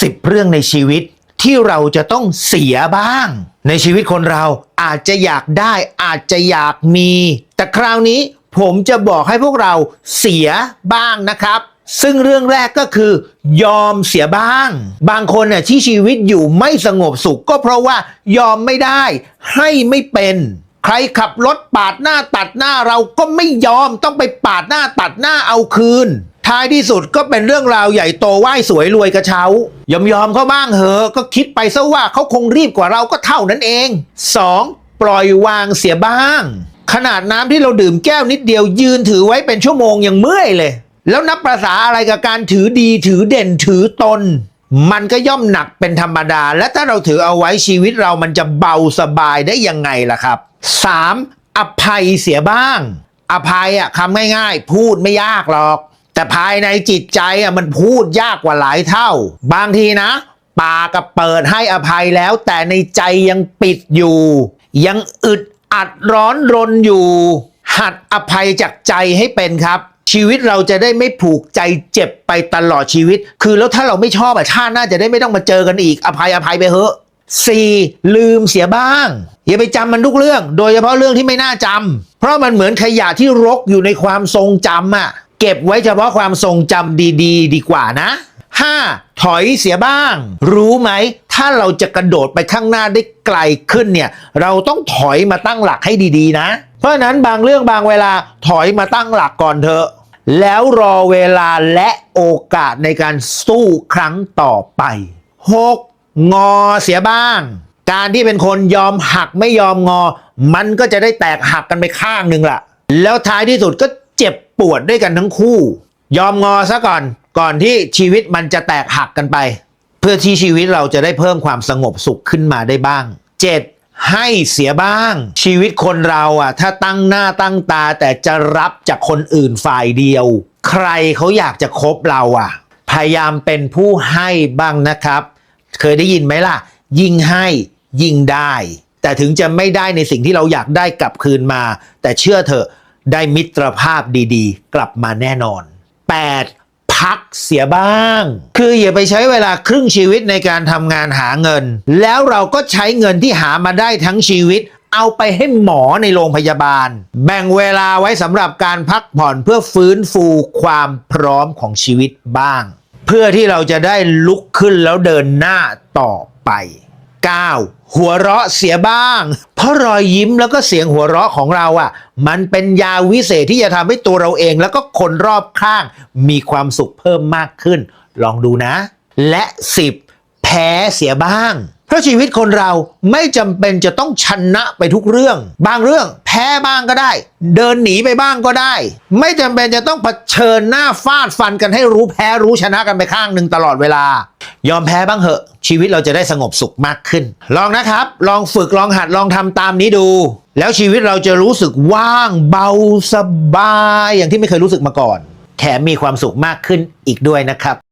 10เรื่องในชีวิตที่เราจะต้องเสียบ้าง ในชีวิตคนเราอาจจะอยากได้อาจจะอยากมี แต่คราวนี้ผมจะบอกให้พวกเราเสียบ้างนะครับ ซึ่งเรื่องแรกก็คือยอมเสียบ้าง บางคนน่ะที่ชีวิตอยู่ไม่สงบสุขก็เพราะว่ายอมไม่ได้ ให้ไม่เป็น ใครขับรถปาดหน้าตัดหน้าเราก็ไม่ยอมต้องไปปาดหน้าตัดหน้าเอาคืน ท้ายที่สุดก็เป็นเรื่องราวใหญ่โตไหว้สวยรวยกระเช้ายอมยอมเขาบ้างเหอะก็คิดไปซะว่าเขาคงรีบกว่าเราก็เท่านั้นเอง 2. ปล่อยวางเสียบ้าง ขนาดน้ำที่เราดื่มแก้วนิดเดียวยืนถือไว้เป็นชั่วโมงยังเมื่อยเลย แล้วนับประษาอะไรกับการถือดีถือเด่นถือตน มันก็ย่อมหนักเป็นธรรมดา และถ้าเราถือเอาไว้ชีวิตเรามันจะเบาสบายได้ยังไงล่ะครับ 3. อภัยเสียบ้าง อภัยอะคำง่ายๆ พูดไม่ยากหรอก แต่ภายในจิตใจอะมันพูดยากกว่าหลายเท่า บางทีนะ ปากก็เปิดให้อภัยแล้ว แต่ในใจยังปิดอยู่ ยังอึดอัดร้อนรนอยู่ หัดอภัยจากใจให้เป็นครับ ชีวิตเราจะได้ไม่ผูกใจเจ็บไปตลอดชีวิต คือแล้วถ้าเราไม่ชอบอะชาติหน้าจะได้ไม่ต้องมาเจอกันอีกอภัยอภัยไปเถอะ 4. ลืมเสียบ้าง อย่าไปจำมันทุกเรื่อง โดยเฉพาะเรื่องที่ไม่น่าจำเพราะมันเหมือนขยะที่รกอยู่ในความทรงจำอะ เก็บไว้เฉพาะความทรงจำดีๆดีกว่านะ 5. ถอยเสียบ้าง รู้ไหม ถ้าเราจะกระโดดไปข้างหน้าได้ไกลขึ้นเนี่ย เราต้องถอยมาตั้งหลักให้ดีๆ นะ เพราะนั้นบางเรื่องบางเวลาถอยมาตั้งหลักก่อนเถอะ แล้วรอเวลาและโอกาสในการสู้ครั้งต่อไป 6. งอเสียบ้าง การที่เป็นคนยอมหักไม่ยอมงอ มันก็จะได้แตกหักกันไปข้างหนึ่งล่ะ แล้วท้ายที่สุดก็ ปวดด้วยกันทั้งคู่ ยอมงอซะก่อนก่อนที่ชีวิตมันจะแตกหักกันไป เพื่อที่ชีวิตเราจะได้เพิ่มความสงบสุขขึ้นมาได้บ้าง 7. ให้เสียบ้าง ชีวิตคนเราอะ ถ้าตั้งหน้าตั้งตาแต่จะรับจากคนอื่นฝ่ายเดียว ใครเขาอยากจะคบเราอะ พยายามเป็นผู้ให้บ้างนะครับ เคยได้ยินไหมล่ะ ยิ่งให้ยิ่งได้ แต่ถึงจะไม่ได้ในสิ่งที่เราอยากได้กลับคืนมา แต่เชื่อเถอะ ได้มิตรภาพดีๆ กลับมาแน่นอน 8. พักเสียบ้าง คืออย่าไปใช้เวลาครึ่งชีวิตในการทำงานหาเงิน แล้วเราก็ใช้เงินที่หามาได้ทั้งชีวิต เอาไปให้หมอในโรงพยาบาล แบ่งเวลาไว้สำหรับการพักผ่อนเพื่อฟื้นฟูความพร้อมของชีวิตบ้าง เพื่อที่เราจะได้ลุกขึ้นแล้วเดินหน้าต่อไป 9. หัวเราะเสียบ้าง เพราะรอยยิ้มแล้วก็เสียงหัวเราะของเราอะ มันเป็นยาวิเศษที่จะทำให้ตัวเราเองแล้วก็คนรอบข้าง มีความสุขเพิ่มมากขึ้น ลองดูนะ และ 10. แพ้เสียบ้าง เพราะชีวิตคนเราไม่จำเป็นจะต้องชนะไปทุกเรื่อง บางเรื่องแพ้บ้างก็ได้ เดินหนีไปบ้างก็ได้ ไม่จำเป็นจะต้องเผชิญหน้าฟาดฟันกันให้รู้แพ้รู้ชนะกันไปข้างหนึ่งตลอดเวลา ยอมแพ้บ้างเหอะ ชีวิตเราจะได้สงบสุขมากขึ้น ลองนะครับ ลองฝึกลองหัดลองทำตามนี้ดู แล้วชีวิตเราจะรู้สึกว่างเบาสบาย อย่างที่ไม่เคยรู้สึกมาก่อน แถมมีความสุขมากขึ้นอีกด้วยนะครับ